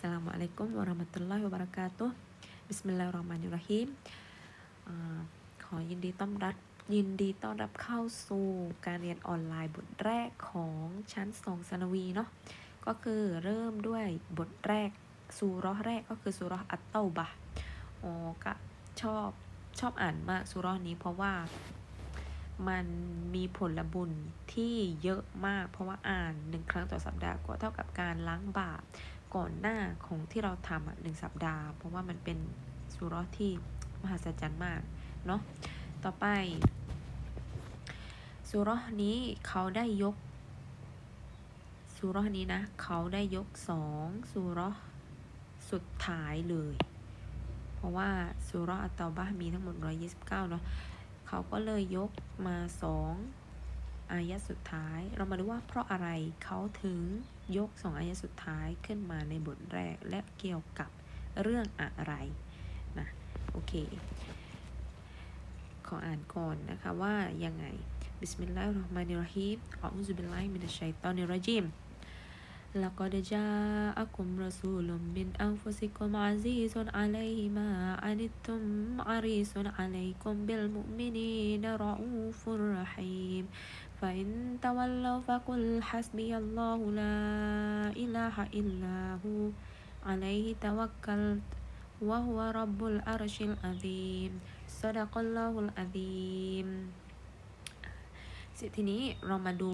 สลามุอะลัยกุมวะเราะมะตุลลอฮิวะบะเราะกาตุฮ์บิสมิลลาฮิรเราะห์มานิรเราะฮีมอ่าขอยินดีต้อนรับยินดีต้อนรับเข้าสู่การเรียนออนไลน์บทแรกของชั้นสองสนวีเนาะ ก็คือเริ่มด้วยบทแรกซูราะห์แรกก็คือซูราะห์อัตเตาบะอ๋อก็ชอบชอบอ่านมากซูราะห์นี้เพราะว่ามันมีผลบุญที่เยอะมาก เพราะว่าอ่านหนึ่งครั้งต่อสัปดาห์ก็เท่ากับการล้างบาป ก่อนหน้าของที่เราทำอะหนึ่งสัปดาห์ เพราะว่ามันเป็นสุราะห์ที่มหัศจรรย์มากเนาะต่อไปสุราะห์นี้เขาได้ยกสุราะห์นี้นะเขาได้ยกสองสุราะห์สุดท้ายเลย เพราะว่าสุราะห์อัตตาบะห์มีทั้งหมด 129 เนาะเขาก็เลยยกมาสอง อายะสุดท้าย เรามาดูว่าเพราะอะไรเขาถึงยกสองอายะสุดท้ายขึ้นมาในบทแรกและเกี่ยวกับเรื่องอะไรนะโอเค ขออ่านก่อนนะคะว่ายังไงบิสมิลลาฮิรเราะห์มานิรเราะฮีมอัลลอฮุบิลลาฮิมินัชชัยฏอนิรเราะญีม لقد جاءكم رسول من أنفسكم عزيز عليه ما عنتم حريص عليكم بالمؤمنين رؤوف رحيم فإن تولوا فقل حسبي الله لا إله إلا هو عليه توكلت وهو رب العرش العظيم صدق الله العظيم สิทีนี้เรามาดู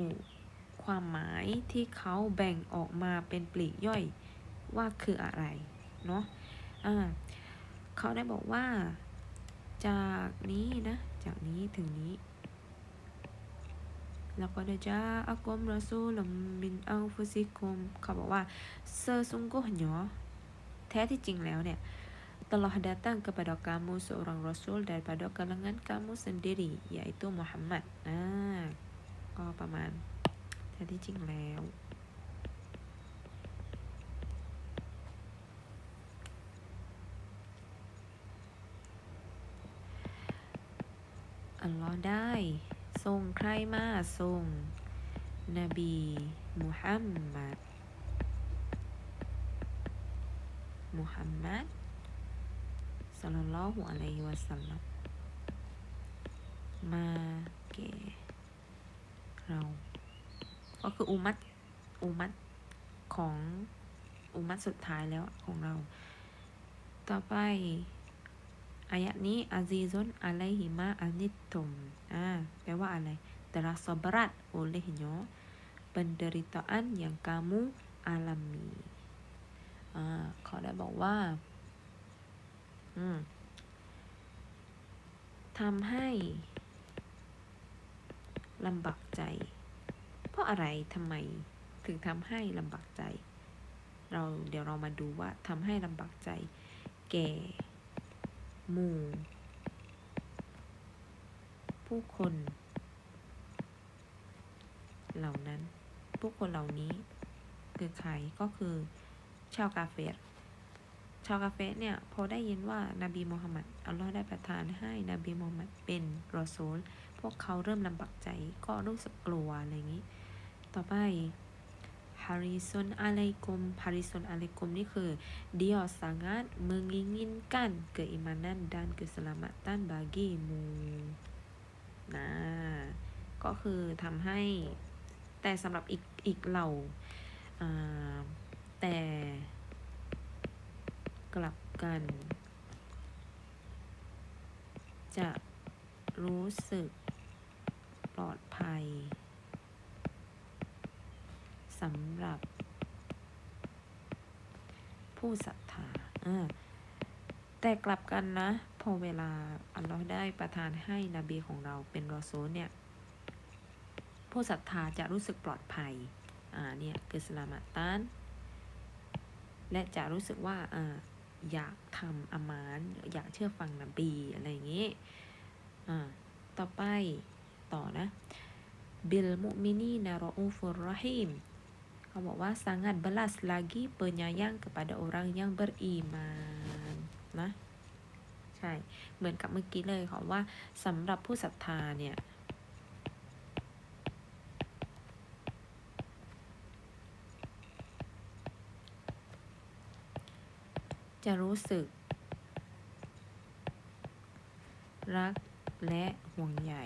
ความหมายที่เขาแบ่งออกมาเป็นปลีกย่อยว่าคืออะไรเนาะะเขาได้บอกว่า จากนี้นะ จากนี้ถึงนี้ แล้วก็ได้จ้าอากมรอสูลมินอัลฟุซิคุมเขาบอกว่าเซอร์ซุงโกหยอแท้ที่จริงแล้วเนี่ย telah datang kepada kamu seorang rasul daripada kalangan kamu sendiri yaitu Muhammad อ่าก็ประมาณแท้ที่จริงแล้ว อัลลอฮ์ได้ ส่งใครมาส่ง นบีมุฮัมมัด มุฮัมมัดสัลลัลลอฮุอะลัยฮิวะสัลลัมมาแก่เรา ก็คืออุมัตอุมัตของอุมัตสุดท้ายแล้วของเรา ต่อไป อายะนี้อาซีซุนอะไลฮิมาอานิตุมอ่าแปลว่าอะไร terasa berat olehnya penderitaan yang kamu alami อ่าเขาได้บอกว่า อืมทำให้ลำบากใจ เพราะอะไรทำไมถึงทำให้ลำบากใจ เราเดี๋ยวเรามาดูว่าทำให้ลำบากใจ แก่ หมู่ ผู้คน เหล่านั้น ผู้คนเหล่านี้ คือใครก็คือชาวกาเฟรชาวกาเฟสเนี่ยพอได้ยินว่านาบีมูฮัมมัดอัลลอฮ์ได้ประทานให้นบีมูฮัมมัดเป็นรอซูล พวกเขาเริ่มลำบากใจก็รู้สึกกลัวอะไรอย่างนี้ ต่อไป ฮาริซุนอะลัยกุมฮาริซุนอะลัยกุมนี่คือ dia sangat menginginkan keimanan dan keselamatan bagimu นะก็คือทำให้ แต่สำหรับอีกอีกเหล่าแต่กลับกัน จะรู้สึกปลอดภัย สำหรับ ผู้ศรัทธาแต่กลับกันนะ พอเวลาอัลลอฮ์ได้ประทานให้นบีของเราเป็นรอซูลเนี่ย ผู้ศรัทธาจะรู้สึกปลอดภัย อ่าเนี่ยคือสลามัตันและจะรู้สึกว่าอ่าอยากทำอามานอยากเชื่อฟังนบีอะไรอย่างนี้ อ่า ต่อไปต่อนะบิลมุมินีนารอูฟุรรหิม เขาบอกว่า sangat belas lagi penyayang kepada orang yang beriman นะใช่เหมือนกับเมื่อกี้เลยเขาว่าสำหรับผู้ศรัทธาเนี่ยจะรู้สึก รักและห่วงใย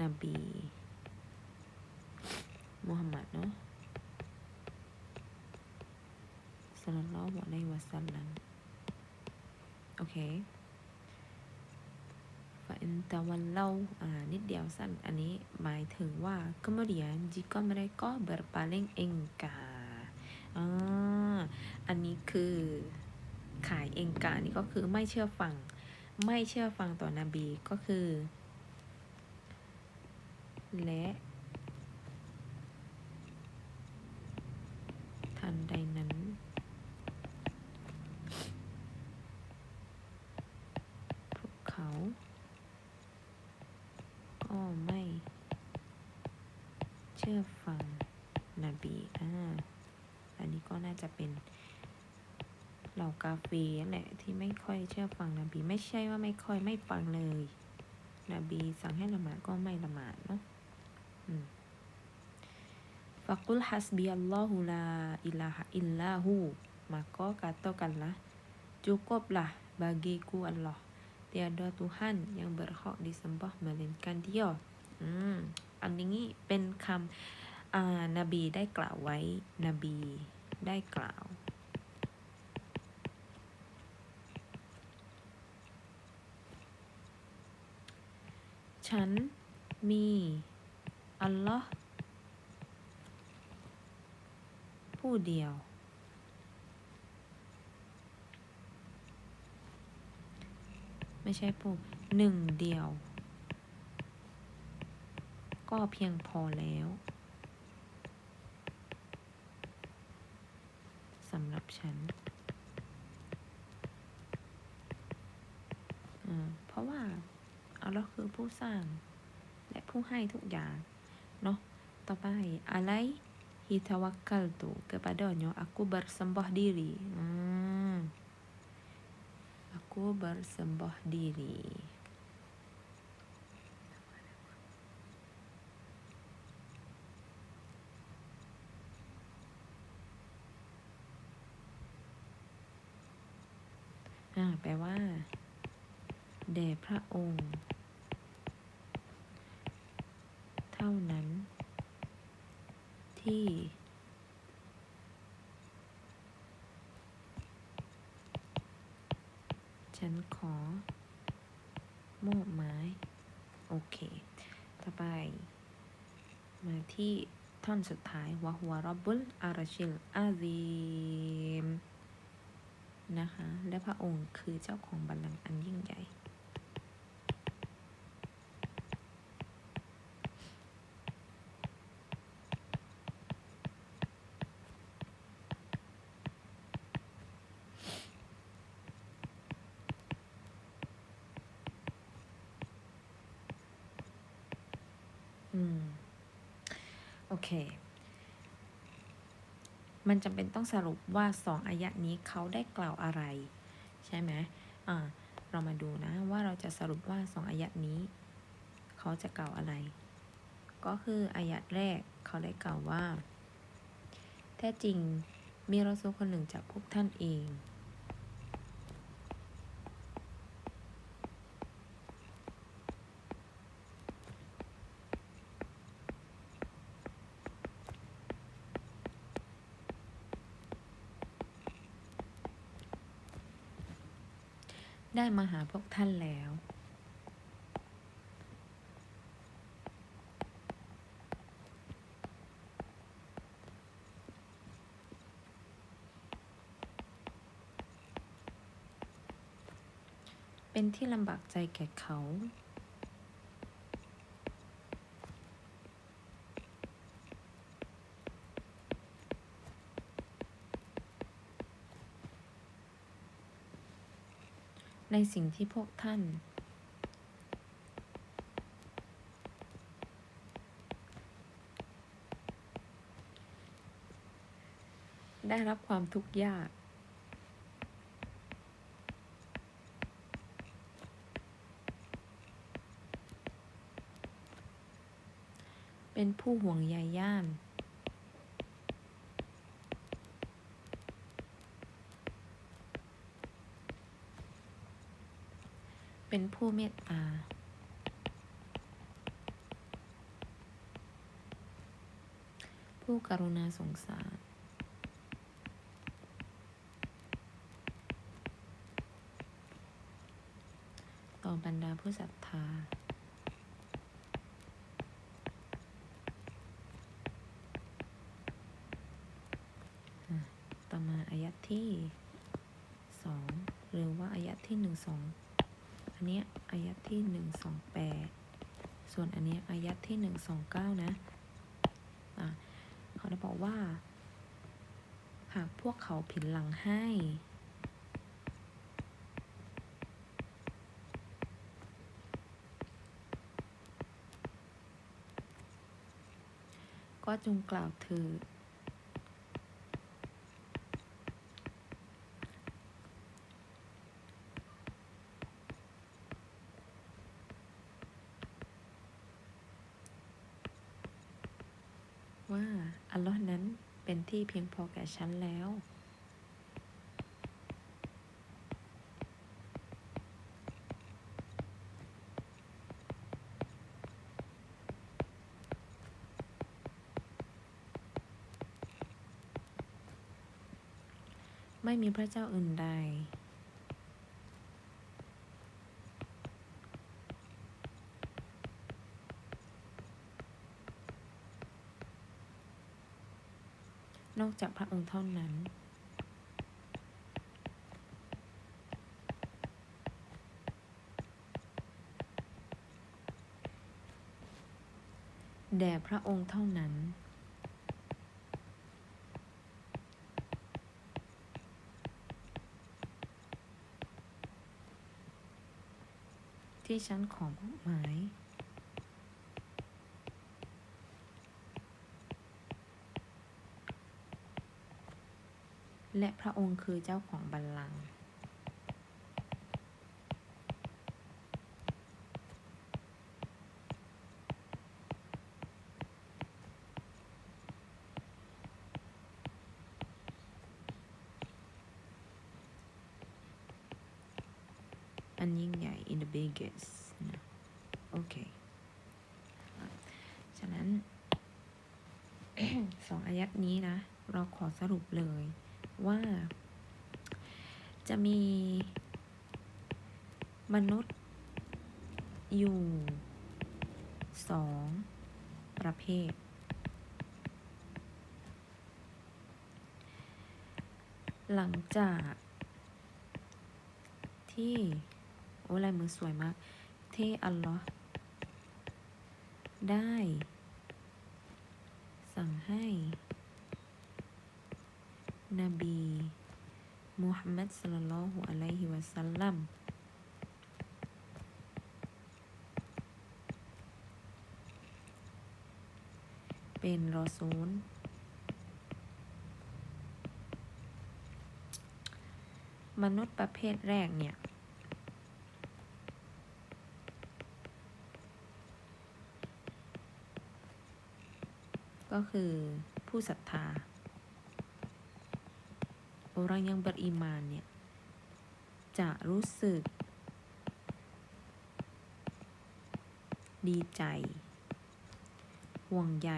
นบีมุฮัมหมัดเนาะสลลัลลอฮุอะลัยฮิวะสัลลัมโอเคฟาอินตะวันเล่าอ่านิดเดียวสั้น อันนี้หมายถึงว่า kemudian jika mereka berpaling engkar อ่าอันนี้คือขายเองกานี่ก็คือไม่เชื่อฟัง ไม่เชื่อฟังต่อนบีก็คือ และทันใดนั้น พวกเขาก็ไม่เชื่อฟังนบีอ่าอันนี้ก็น่าจะเป็นเหล่ากาเฟนั่นแหละที่ไม่ค่อยเชื่อฟังนบีไม่ใช่ว่าไม่ค่อยไม่ฟังเลย นบีสั่งให้ละหมาดก็ไม่ละหมาดเนาะ อืม Fakul hasbi Allahu la ilaha illahu Maka katakanlah Cukuplah bagiku Allah Tiada Tuhan yang berhak disembah melainkan dia อืม อันนี้เป็นคำอ่านบีได้กล่าวไว้ นบีได้กล่าว ฉันมี อัลลอฮ์ผู้เดียว ไม่ใช่ผู้หนึ่งเดียว ก็เพียงพอแล้วสำหรับฉันอ่าเพราะว่าอัลลอฮ์คือผู้สร้าง และผู้ให้ทุกอย่าง เนาะต่อไปอะไร hitawakkaltu kepadanya aku bersembah diri hmm. aku bersembah diriอ่าแปลว่า แด่พระองค์ ท่านั้น ที่ ฉันขอ มอบหมาย โอเค ต่อไป มาที่ท่อนสุดท้ายวะฮวารบบุลอาราชิลอาซีมนะคะ และพระองค์คือเจ้าของบัลลังก์อันยิ่งใหญ่ เค มันจำเป็นต้องสรุปว่าสองอายะนี้เขาได้กล่าวอะไร ใช่ไหมอ่าเรามาดูนะว่าเราจะสรุปว่าสองอายะนี้ เขาจะกล่าวอะไร ก็คืออายะแรกเขาได้กล่าวว่า แท้จริงมีรอซูคนหนึ่งจากพวกท่านเอง ได้มาหาพวกท่านแล้ว เป็นที่ลำบากใจแก่เขา ในสิ่งที่พวกท่าน ได้รับความทุกข์ยากเป็นผู้ห่วงใยย่าน เป็นผู้เมตตา ผู้กรุณาสงสาร ต่อบรรดาผู้ศรัทธาต่อมาอายัดที่สองหรือว่าอายัดที่หนึ่งสอง เนี้ยอายัดที่หนึ่งสองแปดส่วนอันเนี้ยอายัดที่หนึ่งสองเก้านะอะเขาได้บอกว่า หากพวกเขาผินหลังให้ก็จงกล่าวเถิด ว่าอัลลอฮ์นั้นเป็นที่เพียงพอแก่ฉันแล้ว ไม่มีพระเจ้าอื่นใด นอกจากพระองค์เท่านั้น แด่พระองค์เท่านั้น ที่ฉันขอมอบหมาย และพระองค์คือเจ้าของบัลลังก์อันยิ่งใหญ่ in the biggest นะโอเคอะฉะนั้น สองอายัดนี้นะ เราขอสรุปเลยว่า จะมีมนุษย์ อยู่สองประเภท หลังจากที่ โอ้ลายมือสวยมาก ที่อัลลอฮ์ได้ สั่งให้ นบี มุฮัมมัดสุลลัลลอฮุอะลัยฮิวะสัลลัมเป็นรอซูลมนุษย์ประเภทแรกเนี่ย ก็คือผู้ศรัทธา orang yang beriman เนี่ย จะรู้สึก ดีใจ ห่วงใย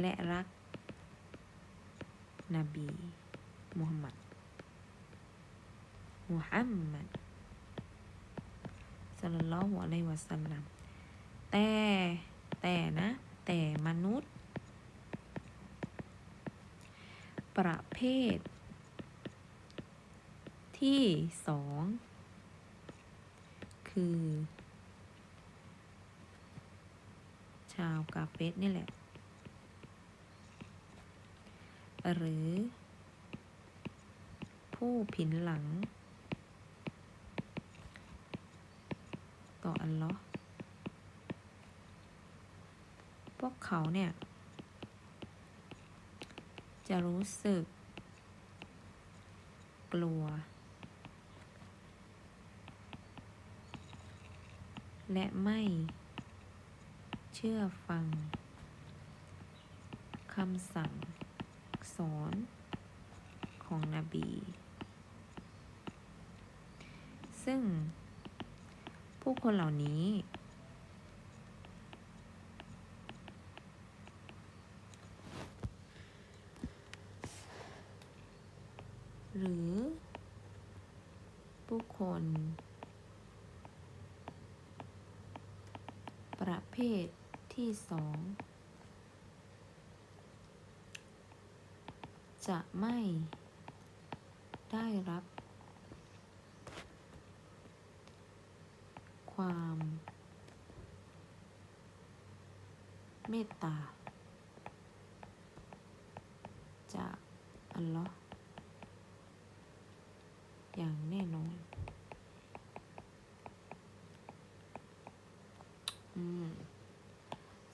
และรัก นบีมุฮัมมัดมุฮัมมัดสัลลัลลอฮุอะลัยฮิวะสัลลัมแต่ แต่นะ แต่มนุษย์ ประเภท ที่สองคือ ชาวกาเฟสนี่แหละ หรือ ผู้ผินหลัง ต่ออัลลอฮ์พวกเขาเนี่ย จะรู้สึก กลัว และไม่เชื่อฟังคำสั่งสอนของนบี ซึ่งผู้คนเหล่านี้ หรือ ผู้คน ประเภทที่สองจะไม่ได้รับ ความ เมตตา จากอัลลอฮ์อย่างแน่นอน อืม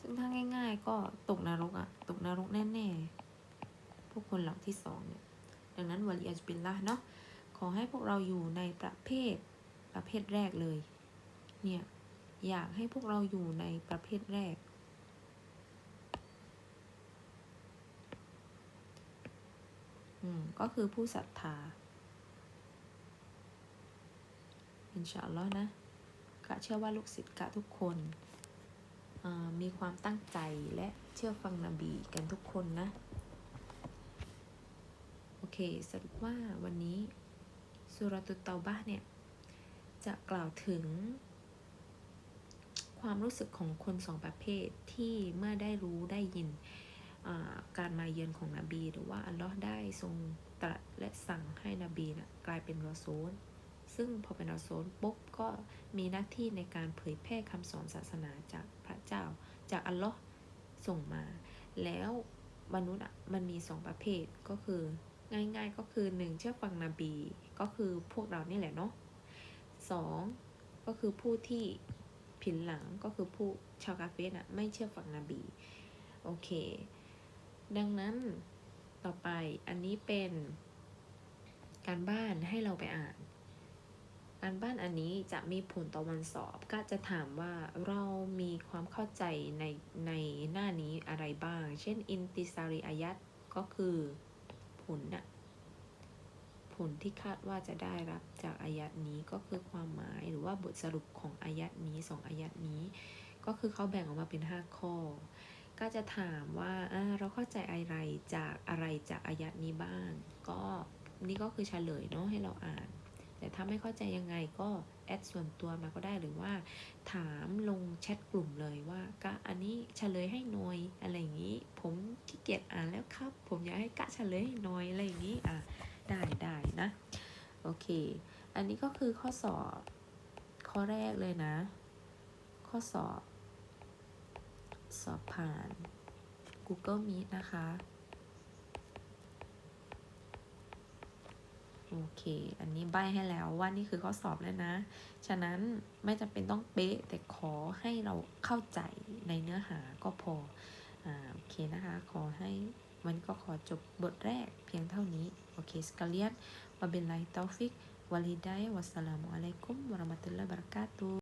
ซึ่งถ้าง่าย ๆ ก็ตกน รกอะตกนรกแน่ๆ พวกคนเหล่าที่สองเนี่ย ดังนั้นวลีอัจบิลละเนาะ ขอให้พวกเราอยู่ในประเภทประเภทแรกเลย เนี่ย อยากให้พวกเราอยู่ในประเภทแรก อืม ก็คือผู้ศรัทธา อินชาอัลลอฮ์นะกะเชื่อว่าลูกศิษย์กะทุกคน มีความตั้งใจและเชื่อฟังนบีกันทุกคนนะ โอเค สรุปว่าวันนี้สุรตุตเตาบะห์เนี่ย จะกล่าวถึง ความรู้สึกของคนสองประเภทที่เมื่อได้รู้ได้ยินการมาเยือนของนบี หรือว่าอัลลอฮ์ได้ทรงตรัสและสั่งให้นบีนะกลายเป็นรอซูล ซึ่งพอเป็นรอซูลปุ๊บก็มีหน้าที่ในการเผยแพร่คำสอนศาสนาจากพระเจ้า จากอัลลอฮ์ส่งมา แล้วมนุษย์มันมีสองประเภทก็คือง่ายๆก็คือหนึ่งเชื่อฟังนบีก็คือพวกเรานี่แหละเนาะสองก็คือผู้ที่ผินหลังก็คือผู้ชาวกาเฟสอะไม่เชื่อฟังนบีโอเค ดังนั้นต่อไปอันนี้เป็นการบ้านให้เราไปอ่าน การบ้านอันนี้จะมีผลต่อวันสอบ ก็จะถามว่าเรามีความเข้าใจในในหน้านี้อะไรบ้าง เช่น อินติซารีอายัตก็คือผลน่ะผลที่คาดว่าจะได้รับจากอายัดนี้ก็คือความหมายหรือว่าบทสรุปของอายัดนี้สองอายัดนี้ ก็คือเขาแบ่งออกมาเป็น 5 ข้อ ก็จะถามว่าเราเข้าใจอะไรจากอะไรจากอายัดนี้บ้าง ก็นี่ก็คือเฉลยเนาะให้เราอ่าน แต่ถ้าไม่เข้าใจยังไงก็แอดส่วนตัวมาก็ได้หรือว่า ถามลงแชทกลุ่มเลยว่าก็อันนี้เฉลยให้หน่อยอะไรอย่างนี้ ผมขี้เกียจอ่านแล้วครับ ผมอยากให้กะเฉลยให้หน่อยอะไรอย่างนี้อะได้ได้นะโอเค อันนี้ก็คือข้อสอบ ข้อแรกเลยนะ ข้อสอบ สอบผ่าน Google Meet นะคะ โอเค อันนี้ใบให้แล้วว่านี่คือข้อสอบแล้วนะ ฉะนั้นไม่จำเป็นต้องเป๊ะ แต่ขอให้เราเข้าใจในเนื้อหาก็พออ่าโอเคนะคะ ขอให้มันก็ขอจบบทแรกเพียงเท่านี้ โอเคสกาเลียนวะบิลลตอฟิกวะลิดายวัสสลามุอะลัยกุมวะราะมะตุลลอฮิวะบะเราะกาตุ